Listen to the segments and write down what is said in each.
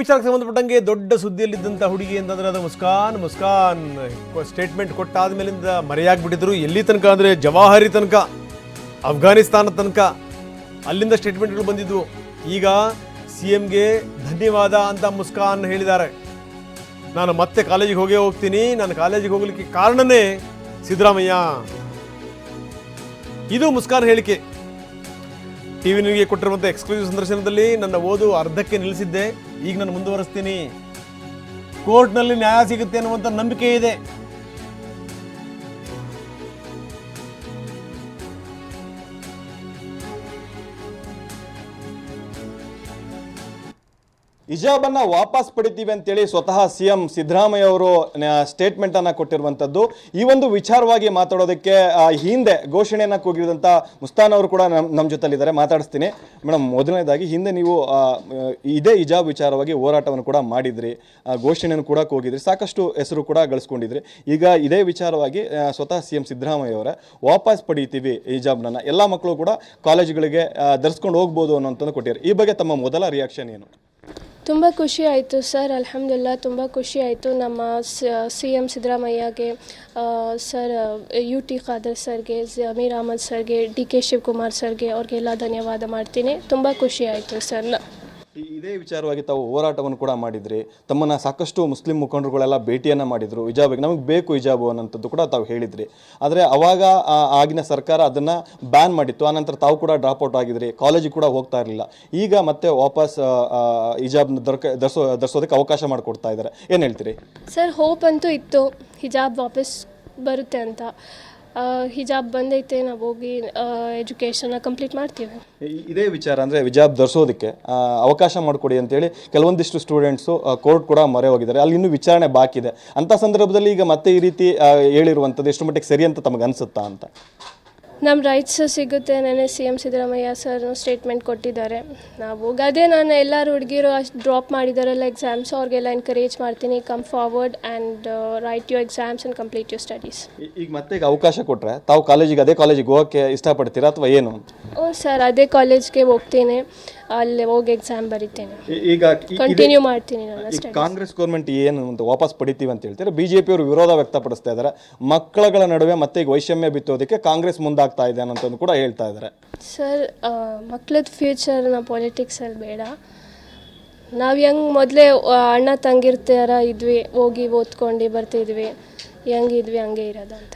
ವಿಚಾರಕ್ಕೆ ಸಂಬಂಧಪಟ್ಟಂಗೆ ದೊಡ್ಡ ಸುದ್ದಿಯಲ್ಲಿದ್ದಂಥ ಹುಡುಗಿ ಅಂತಂದ್ರೆ ಅದು ಮುಸ್ಕಾನ್ ಮುಸ್ಕಾನ್. ಸ್ಟೇಟ್ಮೆಂಟ್ ಕೊಟ್ಟಾದ ಮೇಲಿಂದ ಮರೆಯಾಗ್ಬಿಟ್ಟಿದ್ರು. ಎಲ್ಲಿ ತನಕ ಅಂದರೆ ಜವಾಹರಿ ತನಕ, ಅಫ್ಘಾನಿಸ್ತಾನ ತನಕ ಅಲ್ಲಿಂದ ಸ್ಟೇಟ್ಮೆಂಟ್ಗಳು ಬಂದಿದ್ವು. ಈಗ ಸಿ ಎಮ್ಗೆ ಧನ್ಯವಾದ ಅಂತ ಮುಸ್ಕಾನ್ ಹೇಳಿದ್ದಾರೆ. ನಾನು ಮತ್ತೆ ಕಾಲೇಜಿಗೆ ಹೋಗೇ ಹೋಗ್ತೀನಿ. ನಾನು ಕಾಲೇಜಿಗೆ ಹೋಗಲಿಕ್ಕೆ ಕಾರಣನೇ ಸಿದ್ದರಾಮಯ್ಯ. ಇದು ಮುಸ್ಕಾನ್ ಹೇಳಿಕೆ. ಟಿವಿ ನಿಮಗೆ ಕೊಟ್ಟಿರುವಂಥ ಎಕ್ಸ್ಕ್ಲೂಸಿವ್ ಸಂದರ್ಶನದಲ್ಲಿ ನನ್ನ ಓದು ಅರ್ಧಕ್ಕೆ ನಿಲ್ಲಿಸಿದ್ದೆ. ಈಗ ನಾನು ಮುಂದುವರಿಸ್ತೀನಿ. ಕೋರ್ಟ್ನಲ್ಲಿ ನ್ಯಾಯ ಸಿಗುತ್ತೆ ಅನ್ನುವಂಥ ನಂಬಿಕೆ ಇದೆ. ಹಿಜಾಬನ್ನ ವಾಪಸ್ ಪಡಿತೀವಿ ಅಂತೇಳಿ ಸ್ವತಃ ಸಿ ಎಂ ಸಿದ್ದರಾಮಯ್ಯ ಅವರು ಸ್ಟೇಟ್ಮೆಂಟನ್ನು ಕೊಟ್ಟಿರುವಂಥದ್ದು. ಈ ಒಂದು ವಿಚಾರವಾಗಿ ಮಾತಾಡೋದಕ್ಕೆ ಹಿಂದೆ ಘೋಷಣೆಯನ್ನು ಕೂಗಿದಂಥ ಮುಸ್ತಾನ್ ಅವರು ಕೂಡ ನಮ್ಮ ನಮ್ಮ ಜೊತೆಲಿದ್ದಾರೆ ಮಾತಾಡಿಸ್ತೀನಿ. ಮೇಡಮ್ ಮೊದಲನೇದಾಗಿ ಹಿಂದೆ ನೀವು ಇದೇ ಹಿಜಾಬ್ ವಿಚಾರವಾಗಿ ಹೋರಾಟವನ್ನು ಕೂಡ ಮಾಡಿದ್ರಿ. ಘೋಷಣೆಯನ್ನು ಕೂಡ ಕೂಗಿದ್ರಿ. ಸಾಕಷ್ಟು ಹೆಸರು ಕೂಡ ಗಳಿಸ್ಕೊಂಡಿದ್ರಿ. ಈಗ ಇದೇ ವಿಚಾರವಾಗಿ ಸ್ವತಃ ಸಿ ಎಂ ಸಿದ್ದರಾಮಯ್ಯ ಅವರ ವಾಪಸ್ ಪಡೀತೀವಿ ಹಿಜಾಬ್ನನ್ನು ಎಲ್ಲ ಮಕ್ಕಳು ಕೂಡ ಕಾಲೇಜುಗಳಿಗೆ ಧರಿಸ್ಕೊಂಡು ಹೋಗ್ಬೋದು ಅನ್ನೋಂಥದ್ದು ಕೊಟ್ಟಿದ್ದಾರೆ. ಈ ಬಗ್ಗೆ ತಮ್ಮ ಮೊದಲ ರಿಯಾಕ್ಷನ್ ಏನು? ತುಂಬ ಖುಷಿ ಆಯಿತು ಸರ್ ಅಲ್ಹಮ್ದುಲಿಲ್ಲ ತುಂಬ ಖುಷಿ ಆಯಿತು ನಮ್ಮ ಸಿ ಎಂ ಸಿದ್ದರಾಮಯ್ಯಗೆ ಆ, ಸರ್ ಯು ಟಿ ಖಾದರ್ ಸರ್ಗೆ ಜಮೀರ್ ಅಹಮದ್ ಸರ್ಗೆ ಡಿ ಕೆ ಶಿವಕುಮಾರ್ ಸರ್ಗೆ ಅವ್ರಿಗೆಲ್ಲ ಧನ್ಯವಾದ ಮಾಡ್ತೀನಿ. ತುಂಬ ಖುಷಿ ಆಯಿತು ಸರ್. ನ- ಈ- ಇದೇ ವಿಚಾರವಾಗಿ ತಾವು ಹೋರಾಟವನ್ನು ಕೂಡ ಮಾಡಿದ್ರಿ. ತಮ್ಮನ್ನ ಸಾಕಷ್ಟು ಮುಸ್ಲಿಂ ಮುಖಂಡರುಗಳೆಲ್ಲ ಭೇಟಿಯನ್ನ ಮಾಡಿದ್ರು. ಹಿಜಾಬಿಗೆ ನಮಗೆ ಬೇಕು ಹಿಜಾಬು ಅನ್ನೋಂಥದ್ದು ಕೂಡ ತಾವು ಹೇಳಿದ್ರಿ. ಆದರೆ ಅವಾಗ ಆಗಿನ ಸರ್ಕಾರ ಅದನ್ನ ಬ್ಯಾನ್ ಮಾಡಿತ್ತು. ಆನಂತರ ತಾವು ಕೂಡ ಡ್ರಾಪ್ ಔಟ್ ಆಗಿದ್ರಿ. ಕಾಲೇಜಿಗೆ ಕೂಡ ಹೋಗ್ತಾ ಇರಲಿಲ್ಲ. ಈಗ ಮತ್ತೆ ವಾಪಸ್ ಹಿಜಾಬ್ ದೊರಕ ಧರಿಸೋ ಧರಿಸೋದಕ್ಕೆ ಅವಕಾಶ ಮಾಡಿಕೊಡ್ತಾ ಇದ್ದಾರೆ. ಏನು ಹೇಳ್ತೀರಿ? ಸರ್ ಹೋಪ್ ಅಂತೂ ಇತ್ತು. ಹಿಜಾಬ್ ವಾಪಸ್ ಬರುತ್ತೆ ಅಂತ. ಹಿಜಾಬ್ ಬಂದೈತೆ, ನಾವು ಹೋಗಿ ಎಜುಕೇಷನ್ನ ಕಂಪ್ಲೀಟ್ ಮಾಡ್ತೀವಿ. ಇದೇ ವಿಚಾರ ಅಂದರೆ ವಿಜಾಬ್ ಧರಿಸೋದಕ್ಕೆ ಅವಕಾಶ ಮಾಡಿಕೊಡಿ ಅಂತೇಳಿ ಕೆಲವೊಂದಿಷ್ಟು ಸ್ಟೂಡೆಂಟ್ಸು ಕೋರ್ಟ್ ಕೂಡ ಮೊರೆ ಹೋಗಿದ್ದಾರೆ. ಅಲ್ಲಿ ಇನ್ನೂ ವಿಚಾರಣೆ ಬಾಕಿದೆ. ಅಂಥ ಸಂದರ್ಭದಲ್ಲಿ ಈಗ ಮತ್ತೆ ಈ ರೀತಿ ಹೇಳಿರುವಂಥದ್ದು ಎಷ್ಟು ಮಟ್ಟಿಗೆ ಸರಿ ಅಂತ ತಮಗೆ ಅನಿಸುತ್ತಾ ಅಂತ? ನಮ್ಮ ರೈಟ್ಸ್ ಸಿಗುತ್ತೆ ನೆನೆ C M Siddaramaiah sir statement ಕೊಟ್ಟಿದ್ದಾರೆ. ನಾವು ಅದೇ ನಾನು ಎಲ್ಲರೂ ಹುಡುಗಿರು ಅಷ್ಟು ಡ್ರಾಪ್ ಮಾಡಿದಾರಲ್ಲ ಎಕ್ಸಾಮ್ಸ್ ಅವ್ರಿಗೆಲ್ಲ ಎನ್ಕರೇಜ್ ಮಾಡ್ತೀನಿ. Come forward and write you exams and complete you studies ಈಗ ಮತ್ತೆ ಈಗ ಅವಕಾಶ ಕೊಟ್ಟರೆ ತಾವು ಕಾಲೇಜಿಗೆ ಅದೇ ಕಾಲೇಜಿಗೆ ಹೋಗೋಕ್ಕೆ ಇಷ್ಟಪಡ್ತೀರಾ ಅಥವಾ ಏನು? ಓ ಸರ್ ಅದೇ ಕಾಲೇಜ್ಗೆ ಹೋಗ್ತೀನಿ. ಅಲ್ಲಿ ಹೋಗಿ ಎಕ್ಸಾಮ್ ಬರೀತೀನಿ. ಈ- ಈಗ ಈ- ಕಂಟಿನ್ಯೂ ಮಾಡ್ತೀನಿ ನಾನು ಈ ಕಾಂಗ್ರೆಸ್ ಗೌರ್ಮೆಂಟ್ ಏನು ಅಂತ ವಾಪಸ್ ಪಡಿತೀವಿ ಅಂತ ಹೇಳ್ತಾರೆ? ಬಿಜೆಪಿ ಅವರು ವಿರೋಧ ವ್ಯಕ್ತಪಡಿಸ್ತಾ ಇದ್ದಾರೆ. ಮಕ್ಕಳುಗಳ ನಡುವೆ ಮತ್ತೆ ಈಗ ವೈಷಮ್ಯ ಬಿತ್ತೋದಕ್ಕೆ ಕಾಂಗ್ರೆಸ್ ಮುಂದಾಗ್ತಾ ಇದೆ ಅನ್ನೋದನ್ನು ಕೂಡ ಹೇಳ್ತಾ ಇದ್ದಾರೆ. ಸರ್ ಮಕ್ಳದ್ದು ಫ್ಯೂಚರ್ನ ಪೊಲಿಟಿಕ್ಸಲ್ಲಿ ಬೇಡ. ನಾವು ಹೆಂಗೆ ಮೊದಲೇ ಅಣ್ಣ ತಂಗಿರ್ತಾರ ಇದ್ವಿ ಹೋಗಿ ಓದ್ಕೊಂಡು ಬರ್ತಿದ್ವಿ. ಹೆಂಗಿದ್ವಿ ಹಂಗೆ ಇರೋದು ಅಂತ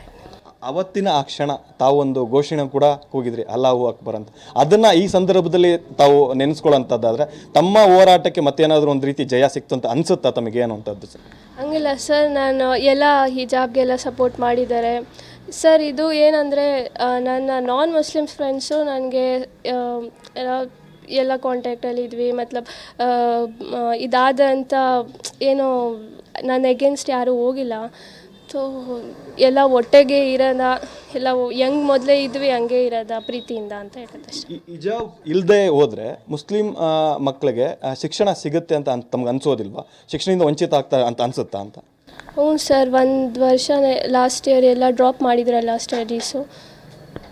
ಅವತ್ತಿನ ಆ ಕ್ಷಣ ತಾವೊಂದು ಘೋಷಣೆ ಕೂಡ ಕೂಗಿದ್ರಿ, ಅಲ್ಲಾಹು ಅಕ್ಬರ್ ಅಂತ. ಅದನ್ನ ಈ ಸಂದರ್ಭದಲ್ಲಿ ತಾವು ನೆನೆಸ್ಕೊಳ್ಳೋಂಥದ್ದಾದ್ರೆ ತಮ್ಮ ಹೋರಾಟಕ್ಕೆ ಮತ್ತೇನಾದರೂ ಒಂದು ರೀತಿ ಜಯ ಸಿಕ್ತು ಅಂತ ಅನ್ಸುತ್ತಾ ತಮಗೆ ಏನು ಸರ್? ಹಂಗಿಲ್ಲ ಸರ್, ನಾನು ಎಲ್ಲ ಹಿಜಾಬ್ಗೆಲ್ಲ ಸಪೋರ್ಟ್ ಮಾಡಿದ್ದಾರೆ. ಸರ್, ಇದು ಏನಂದರೆ ನನ್ನ ನಾನ್ ಮುಸ್ಲಿಮ್ಸ್ ಫ್ರೆಂಡ್ಸು ನನಗೆ ಎಲ್ಲ ಕಾಂಟ್ಯಾಕ್ಟಲ್ಲಿ ಇದ್ವಿ. ಮತ್ಲಬ್ ಇದಾದಂಥ ಏನು, ನನ್ನ ಎಗೇನ್ಸ್ಟ್ ಯಾರೂ ಹೋಗಿಲ್ಲ. ಸೊ ಎಲ್ಲ ಒಟ್ಟಿಗೆ ಇರೋದ ಎಲ್ಲ ಹೆಂಗೆ ಮೊದಲೇ ಇದ್ವಿ ಹಂಗೆ ಇರೋದ ಪ್ರೀತಿಯಿಂದ ಅಂತ ಹೇಳ್ತಾರೆ ಇಜಾಬ್ ಹಿಜಾಬ್ ಇಲ್ಲದೆ ಹೋದರೆ ಮುಸ್ಲಿಂ ಮಕ್ಕಳಿಗೆ ಶಿಕ್ಷಣ ಸಿಗುತ್ತೆ ಅಂತ ತಮ್ಗೆ ಅನ್ಸೋದಿಲ್ವಾ? ಶಿಕ್ಷಣದಿಂದ ವಂಚಿತ ಆಗ್ತಾ ಅಂತ ಅನ್ಸುತ್ತಾ ಅಂತ? ಹ್ಞೂ ಸರ್ ಒಂದು ವರ್ಷ ಲಾಸ್ಟ್ ಇಯರ್ ಎಲ್ಲ ಡ್ರಾಪ್ ಮಾಡಿದ್ರಲ್ಲ ಸ್ಟಡೀಸು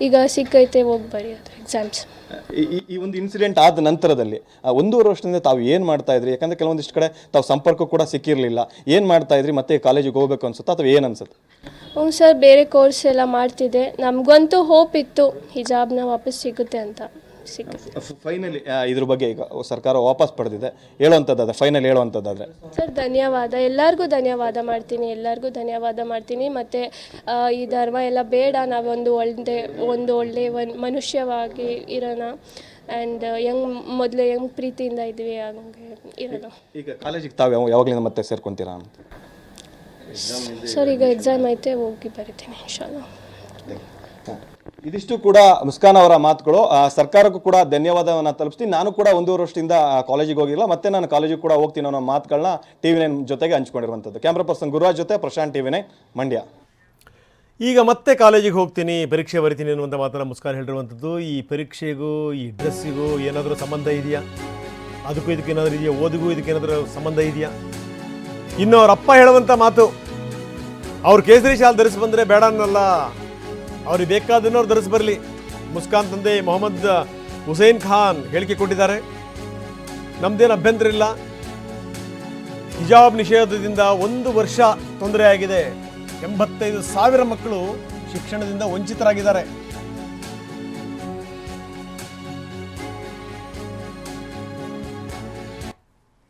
ಈಗ ಸಿಕ್ಕೈತೆ ಹೋಗಿ ಅದು ಎಕ್ಸಾಮ್ಸ್ ಈ- ಈ- ಒಂದು ಇನ್ಸಿಡೆಂಟ್ ಆದ ನಂತರದಲ್ಲಿ ಆ, ಒಂದೂವರೆ ವರ್ಷದಿಂದ ತಾವು ಏನು ಮಾಡ್ತಾ ಇದ್ರಿ? ಯಾಕಂದ್ರೆ ಕೆಲವೊಂದಿಷ್ಟು ಕಡೆ ತಾವು ಸಂಪರ್ಕ ಕೂಡ ಸಿಕ್ಕಿರಲಿಲ್ಲ. ಏನು ಮಾಡ್ತಾ ಇದ್ರಿ ಮತ್ತೆ ಕಾಲೇಜಿಗೆ ಹೋಗ್ಬೇಕು ಅನ್ಸುತ್ತಾ ಅಥವಾ ಏನು ಅನ್ಸುತ್ತೆ? ಹ್ಞೂ ಸರ್ ಬೇರೆ ಕೋರ್ಸ್ ಎಲ್ಲ ಮಾಡ್ತಿದ್ದೆ. ನಮಗಂತೂ ಹೋಪ್ ಇತ್ತು ಹಿಜಾಬ್ನ ವಾಪಸ್ ಸಿಗುತ್ತೆ ಅಂತ. ಫೈನಲಿ ಇದ್ರ ಬಗ್ಗೆ ಈಗ ಸರ್ಕಾರ ವಾಪಸ್ ಪಡೆದಿದೆ. ಹೇಳುವಂಥದ್ದಾದ್ರೆ ಫೈನಲ್ ಹೇಳುವಂಥದ್ದಾದ್ರೆ. ಸರ್ ಧನ್ಯವಾದ. ಎಲ್ಲರಿಗೂ ಧನ್ಯವಾದ ಮಾಡ್ತೀನಿ ಎಲ್ಲರಿಗೂ ಧನ್ಯವಾದ ಮಾಡ್ತೀನಿ. ಮತ್ತು ಈ ಧರ್ಮ ಎಲ್ಲ ಬೇಡ ನಾವೊಂದು ಒಳ್ಳೆ ಒಂದು ಒಳ್ಳೆ ಒಂದು ಮನುಷ್ಯವಾಗಿ ಇರೋಣ. ಆ್ಯಂಡ್ ಹೆಂಗ್ ಮೊದಲು ಹೆಂಗ್ ಪ್ರೀತಿಯಿಂದ ಇದ್ವಿ ಹಂಗೆ ಇರೋಣ. ಈಗ ಕಾಲೇಜಿಗೆ ತಾವು ಯಾವ ಯಾವಾಗಲಿಂದ ಮತ್ತೆ ಸೇರ್ಕೊಂತೀರಾ ಅಂತ? ಸರ್ ಈಗ ಎಕ್ಸಾಮ್ ಐತೆ ಹೋಗಿ ಬರಿತೀನಿ ಇನ್ಶಾಲ್ಲ ಇದಿಷ್ಟು ಕೂಡ ಮುಸ್ಕಾನ್ ಅವರ ಮಾತುಗಳು. ಸರ್ಕಾರಕ್ಕೂ ಕೂಡ ಧನ್ಯವಾದವನ್ನು ತಲುಪಿಸ್ತೀನಿ. ನಾನು ಕೂಡ ಒಂದೂವರೆ ವರ್ಷದಿಂದ ಕಾಲೇಜಿಗೆ ಹೋಗಿಲ್ಲ. ಮತ್ತೆ ನಾನು ಕಾಲೇಜಿಗೆ ಕೂಡ ಹೋಗ್ತೀನಿ ಅನ್ನೋ ಮಾತುಗಳನ್ನ ಟಿ ವಿ ನೈನ್ ಜೊತೆಗೆ ಹಂಚ್ಕೊಂಡಿರುವಂಥದ್ದು. ಕ್ಯಾಮ್ರಾ ಪರ್ಸನ್ ಗುರುರಾಜ್ ಜೊತೆ Prashanth T V nine Mandya. ಈಗ ಮತ್ತೆ ಕಾಲೇಜಿಗೆ ಹೋಗ್ತೀನಿ, ಪರೀಕ್ಷೆ ಬರಿತೀನಿ ಅನ್ನುವಂಥ ಮಾತನ್ನ ಮುಸ್ಕಾನ್ ಹೇಳಿರುವಂಥದ್ದು. ಈ ಪರೀಕ್ಷೆಗೂ, ಈ ಡ್ರೆಸ್ಸಿಗೂ ಏನಾದರೂ ಸಂಬಂಧ ಇದೆಯಾ? ಅದಕ್ಕೂ ಇದಕ್ಕೆ ಏನಾದರೂ ಇದೆಯಾ? ಓದಿಗೂ ಇದಕ್ಕೆ ಏನಾದರೂ ಸಂಬಂಧ ಇದೆಯಾ? ಇನ್ನು ಅವರಪ್ಪ ಹೇಳುವಂಥ ಮಾತು. ಅವ್ರು ಕೇಸರಿ ಶಾಲ್ ಧರಿಸಿ ಬಂದರೆ ಬೇಡ ಅನ್ನಲ್ಲ. ಅವ್ರಿಗೆ ಬೇಕಾದನ್ನು ಅವ್ರು ಧರಿಸಿ ಬರಲಿ. ಮುಸ್ಕಾನ್ ತಂದೆ ಮೊಹಮ್ಮದ್ ಹುಸೇನ್ ಖಾನ್ ಹೇಳಿಕೆ ಕೊಟ್ಟಿದ್ದಾರೆ. ನಮ್ದೇನು ಅಭ್ಯಂತರ ಇಲ್ಲ. ಹಿಜಾಬ್ ನಿಷೇಧದಿಂದ ಒಂದು ವರ್ಷ ತೊಂದರೆ ಆಗಿದೆ. ಎಂಬತ್ತೈದು ಸಾವಿರ ಮಕ್ಕಳು ಶಿಕ್ಷಣದಿಂದ ವಂಚಿತರಾಗಿದ್ದಾರೆ.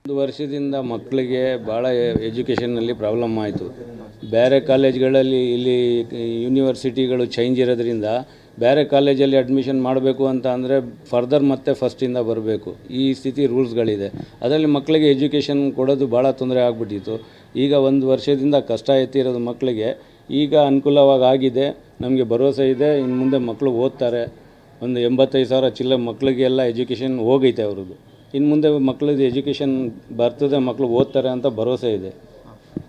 ಒಂದು ವರ್ಷದಿಂದ ಮಕ್ಕಳಿಗೆ ಭಾಳ ಎಜುಕೇಷನ್ನಲ್ಲಿ ಪ್ರಾಬ್ಲಮ್ ಆಯಿತು. ಬೇರೆ ಕಾಲೇಜ್ಗಳಲ್ಲಿ ಇಲ್ಲಿ ಯೂನಿವರ್ಸಿಟಿಗಳು ಚೇಂಜ್ ಇರೋದ್ರಿಂದ ಬೇರೆ ಕಾಲೇಜಲ್ಲಿ ಅಡ್ಮಿಷನ್ ಮಾಡಬೇಕು ಅಂತ ಅಂದರೆ ಫರ್ದರ್ ಮತ್ತೆ ಫಸ್ಟಿಂದ ಬರಬೇಕು. ಈ ಸ್ಥಿತಿ ರೂಲ್ಸ್ಗಳಿದೆ. ಅದರಲ್ಲಿ ಮಕ್ಕಳಿಗೆ ಎಜುಕೇಷನ್ ಕೊಡೋದು ಭಾಳ ತೊಂದರೆ ಆಗಿಬಿಟ್ಟಿತ್ತು. ಈಗ ಒಂದು ವರ್ಷದಿಂದ ಕಷ್ಟ ಎತ್ತಿರೋದು ಮಕ್ಕಳಿಗೆ ಈಗ ಅನುಕೂಲವಾಗಿ ಆಗಿದೆ. ನಮಗೆ ಭರವಸೆ ಇದೆ. ಇನ್ನು ಮುಂದೆ ಮಕ್ಕಳು ಓದ್ತಾರೆ. ಒಂದು ಎಂಬತ್ತೈದು ಸಾವಿರ ಚಿಲ್ಲರೆ ಮಕ್ಕಳಿಗೆಲ್ಲ ಎಜುಕೇಷನ್ ಹೋಗೈತೆ ಅವ್ರದ್ದು. ಇನ್ನು ಮುಂದೆ ಮಕ್ಕಳದ್ದು ಎಜುಕೇಷನ್ ಬರ್ತದೆ ಮಕ್ಕಳು ಓದ್ತಾರೆ ಅಂತ ಭರವಸೆ ಇದೆ.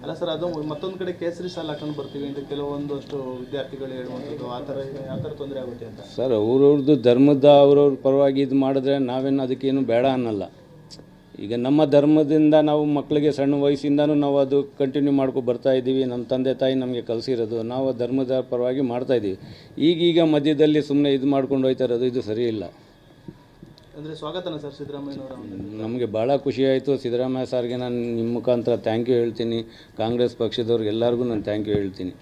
ಅಲ್ಲ ಸರ್ ಅದು ಮತ್ತೊಂದು ಕಡೆ ಕೇಸರಿ ಸಾಲ ಹಾಕೊಂಡು ಬರ್ತೀವಿ ಅಂತ ಕೆಲವೊಂದಷ್ಟು ವಿದ್ಯಾರ್ಥಿಗಳು ಹೇಳುವಂಥದ್ದು ಆ ಥರ ಯಾವ ಥರ ತೊಂದರೆ ಆಗುತ್ತೆ ಅಂತ. ಸರ್ ಅವ್ರವ್ರದ್ದು ಧರ್ಮದ ಅವ್ರವ್ರ ಪರವಾಗಿ ಇದು ಮಾಡಿದ್ರೆ ನಾವೇನು ಅದಕ್ಕೇನು ಬೇಡ ಅನ್ನಲ್ಲ. ಈಗ ನಮ್ಮ ಧರ್ಮದಿಂದ ನಾವು ಮಕ್ಕಳಿಗೆ ಸಣ್ಣ ವಯಸ್ಸಿಂದನೂ ನಾವು ಅದು ಕಂಟಿನ್ಯೂ ಮಾಡ್ಕೊ ಬರ್ತಾ ಇದ್ದೀವಿ ನಮ್ಮ ತಂದೆ ತಾಯಿ ನಮಗೆ ಕಲಿಸಿರೋದು ನಾವು ಧರ್ಮದ ಪರವಾಗಿ ಮಾಡ್ತಾ ಇದ್ದೀವಿ. ಈಗೀಗ ಮಧ್ಯದಲ್ಲಿ ಸುಮ್ಮನೆ ಇದು ಮಾಡ್ಕೊಂಡು ಹೋಯ್ತಾ ಇರೋದು ಇದು ಸರಿ ಇಲ್ಲ. ಸ್ವಾಗತನ ಸರ್ ನಮಗೆ. ಭಾಳ ಖುಷಿ ಆಯಿತು. ಸಿದ್ದರಾಮಯ್ಯ ಸರ್ಗೆ ನಾನು ನಿಮ್ಮ ಮುಖಾಂತರ ಥ್ಯಾಂಕ್ ಯು ಹೇಳ್ತೀನಿ. ಕಾಂಗ್ರೆಸ್ ಪಕ್ಷದವ್ರಿಗೆ ಎಲ್ಲರಿಗೂ ನಾನು ಥ್ಯಾಂಕ್ ಯು ಹೇಳ್ತೀನಿ.